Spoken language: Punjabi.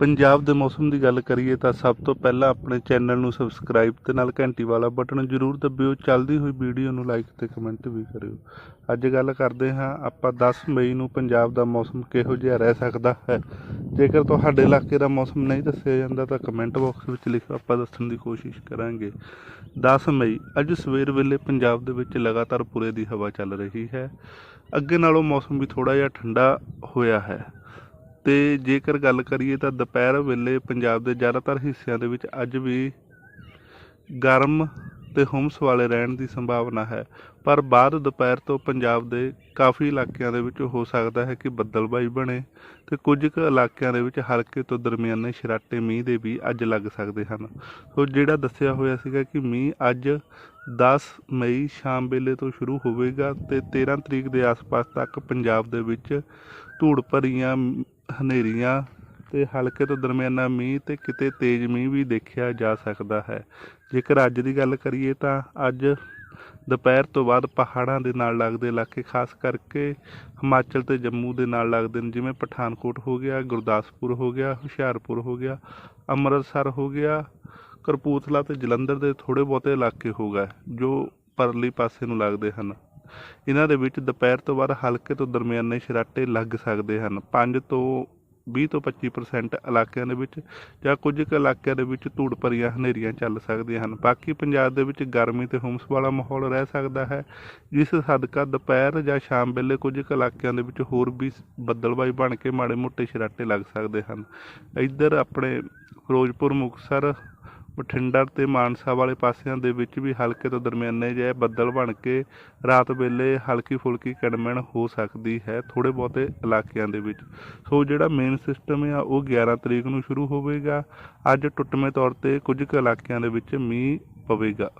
ਪੰਜਾਬ ਦੇ ਮੌਸਮ ਦੀ ਗੱਲ ਕਰੀਏ ਤਾਂ ਸਭ ਤੋਂ ਪਹਿਲਾਂ ਆਪਣੇ ਚੈਨਲ ਨੂੰ ਸਬਸਕ੍ਰਾਈਬ ਤੇ ਨਾਲ ਘੰਟੀ ਵਾਲਾ ਬਟਨ ਜ਼ਰੂਰ ਦਬਿਓ। ਚੱਲਦੀ ਹੋਈ ਵੀਡੀਓ ਨੂੰ ਲਾਈਕ ਤੇ ਕਮੈਂਟ ਵੀ ਕਰਿਓ। ਅੱਜ ਗੱਲ ਕਰਦੇ ਹਾਂ ਆਪਾਂ 10 ਮਈ ਨੂੰ ਪੰਜਾਬ ਦਾ ਮੌਸਮ ਕਿਹੋ ਜਿਹਾ ਰਹਿ ਸਕਦਾ ਹੈ। ਜੇਕਰ ਤੁਹਾਡੇ ਇਲਾਕੇ ਦਾ ਮੌਸਮ ਨਹੀਂ ਦੱਸਿਆ ਜਾਂਦਾ ਤਾਂ ਕਮੈਂਟ ਬਾਕਸ ਵਿੱਚ ਲਿਖੋ, ਆਪਾਂ ਦੱਸਣ ਦੀ ਕੋਸ਼ਿਸ਼ ਕਰਾਂਗੇ। 10 ਮਈ, ਅੱਜ ਸਵੇਰ ਵੇਲੇ ਪੰਜਾਬ ਦੇ ਵਿੱਚ ਲਗਾਤਾਰ ਪੂਰੇ ਦੀ ਹਵਾ ਚੱਲ ਰਹੀ ਹੈ। ਅੱਗੇ ਨਾਲੋਂ ਮੌਸਮ ਵੀ ਥੋੜਾ ਜਿਹਾ ਠੰਡਾ ਹੋਇਆ ਹੈ। ਤੇ ਜੇਕਰ ਗੱਲ ਕਰੀਏ ਤਾਂ ਦੁਪਹਿਰ ਵੇਲੇ ਪੰਜਾਬ ਦੇ ਜ਼ਿਆਦਾਤਰ ਹਿੱਸਿਆਂ ਦੇ ਵਿੱਚ ਅੱਜ ਵੀ ਗਰਮ ਤੇ ਹੁਮਸ ਵਾਲੇ ਰਹਿਣ ਦੀ ਸੰਭਾਵਨਾ ਹੈ। ਪਰ ਬਾਅਦ ਦੁਪਹਿਰ ਤੋਂ ਪੰਜਾਬ ਦੇ ਕਾਫੀ ਇਲਾਕਿਆਂ ਦੇ ਵਿੱਚ ਹੋ ਸਕਦਾ ਹੈ ਕਿ ਬੱਦਲਬਾਈ ਬਣੇ ਤੇ ਕੁਝ ਕੁ ਇਲਾਕਿਆਂ ਦੇ ਵਿੱਚ ਹਲਕੇ ਤੋਂ ਦਰਮਿਆਨੇ ਸ਼ਰਾਟੇ ਮੀਂਹ ਦੇ ਵੀ ਅੱਜ ਲੱਗ ਸਕਦੇ ਹਨ। ਸੋ ਜਿਹੜਾ ਦੱਸਿਆ ਹੋਇਆ ਸੀਗਾ ਕਿ ਮੀਂਹ ਅੱਜ 10 ਮਈ ਸ਼ਾਮ ਵੇਲੇ ਤੋਂ ਸ਼ੁਰੂ ਹੋਵੇਗਾ ਤੇ 13 ਤਰੀਕ ਦੇ ਆਸ-ਪਾਸ ਤੱਕ ਪੰਜਾਬ ਦੇ ਵਿੱਚ ਧੂੜ ਭਰੀਆਂ, ਹਨੇਰੀਆਂ ਤੇ ਹਲਕੇ ਤੋਂ ਦਰਮਿਆਨਾ ਮੀਂਹ ਤੇ ਕਿਤੇ ਤੇਜ਼ ਮੀਂਹ ਵੀ ਦੇਖਿਆ ਜਾ ਸਕਦਾ ਹੈ। ਜੇਕਰ ਅੱਜ ਦੀ ਗੱਲ ਕਰੀਏ ਤਾਂ ਅੱਜ ਦੁਪਹਿਰ ਤੋਂ ਬਾਅਦ ਪਹਾੜਾਂ ਦੇ ਨਾਲ ਲੱਗਦੇ ਇਲਾਕੇ, ਖਾਸ ਕਰਕੇ ਹਿਮਾਚਲ ਤੇ ਜੰਮੂ ਦੇ ਨਾਲ ਲੱਗਦੇ ਨੇ, ਜਿਵੇਂ ਪਠਾਨਕੋਟ ਹੋ ਗਿਆ, ਗੁਰਦਾਸਪੁਰ ਹੋ ਗਿਆ, ਹੁਸ਼ਿਆਰਪੁਰ ਹੋ ਗਿਆ, ਅੰਮ੍ਰਿਤਸਰ ਹੋ ਗਿਆ ਕਰਪੂਥਲਾ ਤੇ ਜਲੰਧਰ ਦੇ ਥੋੜੇ ਬਹੁਤੇ ਇਲਾਕੇ ਹੋ ਗਏ, ਜੋ ਪਰਲੀ ਪਾਸੇ ਨੂੰ ਲੱਗਦੇ ਹਨ। ਇਹਨਾਂ ਦੇ ਵਿੱਚ ਦੁਪਹਿਰ ਤੋਂ ਬਾਅਦ ਹਲਕੇ ਤੋਂ ਦਰਮਿਆਨੇ ਸ਼ਰਾਟੇ ਲੱਗ ਸਕਦੇ ਹਨ। 5 ਤੋਂ 20 ਤੋਂ 25% ਇਲਾਕਿਆਂ ਦੇ ਵਿੱਚ ਜਾਂ ਕੁਝ ਕੁ ਇਲਾਕਿਆਂ ਦੇ ਵਿੱਚ ਧੂੜ ਭਰੀਆਂ ਹਨੇਰੀਆਂ ਚੱਲ ਸਕਦੀਆਂ ਹਨ। ਬਾਕੀ ਪੰਜਾਬ ਦੇ ਵਿੱਚ ਗਰਮੀ ਤੇ ਹੁਮਸ ਵਾਲਾ ਮਾਹੌਲ ਰਹਿ ਸਕਦਾ ਹੈ, ਜਿਸ ਸਦਕਾ ਦੁਪਹਿਰ ਜਾਂ ਸ਼ਾਮ ਵੇਲੇ ਕੁਝ ਕੁ ਇਲਾਕਿਆਂ ਦੇ ਵਿੱਚ ਹੋਰ ਵੀ ਬੱਦਲਬਾਈ ਬਣ ਕੇ ਮਾੜੇ ਮੋਟੇ ਸ਼ਰਾਟੇ ਲੱਗ ਸਕਦੇ ਹਨ। ਇੱਧਰ ਆਪਣੇ ਫਿਰੋਜ਼ਪੁਰ ਮੁਕਤਸਰ ਬਠਿੰਡਾ ਤੇ ਮਾਨਸਾ ਵਾਲੇ ਪਾਸਿਆਂ ਦੇ ਵਿੱਚ ਵੀ ਹਲਕੇ ਤੋਂ ਦਰਮਿਆਨੇ ਜਿਹੇ ਬੱਦਲ ਬਣ ਕੇ ਰਾਤ ਵੇਲੇ ਹਲਕੀ ਫੁਲਕੀ ਕੜਮਣ ਹੋ ਸਕਦੀ ਹੈ ਥੋੜੇ ਬਹੁਤੇ ਇਲਾਕਿਆਂ ਦੇ ਵਿੱਚ। ਸੋ ਜਿਹੜਾ ਮੇਨ ਸਿਸਟਮ ਆ, ਉਹ 11 ਤਰੀਕ ਨੂੰ ਸ਼ੁਰੂ ਹੋਵੇਗਾ। ਅੱਜ ਟੁੱਟਵੇਂ ਤੌਰ ਤੇ ਕੁਝ ਕੁ ਇਲਾਕਿਆਂ ਦੇ ਵਿੱਚ ਮੀਂਹ ਪਵੇਗਾ।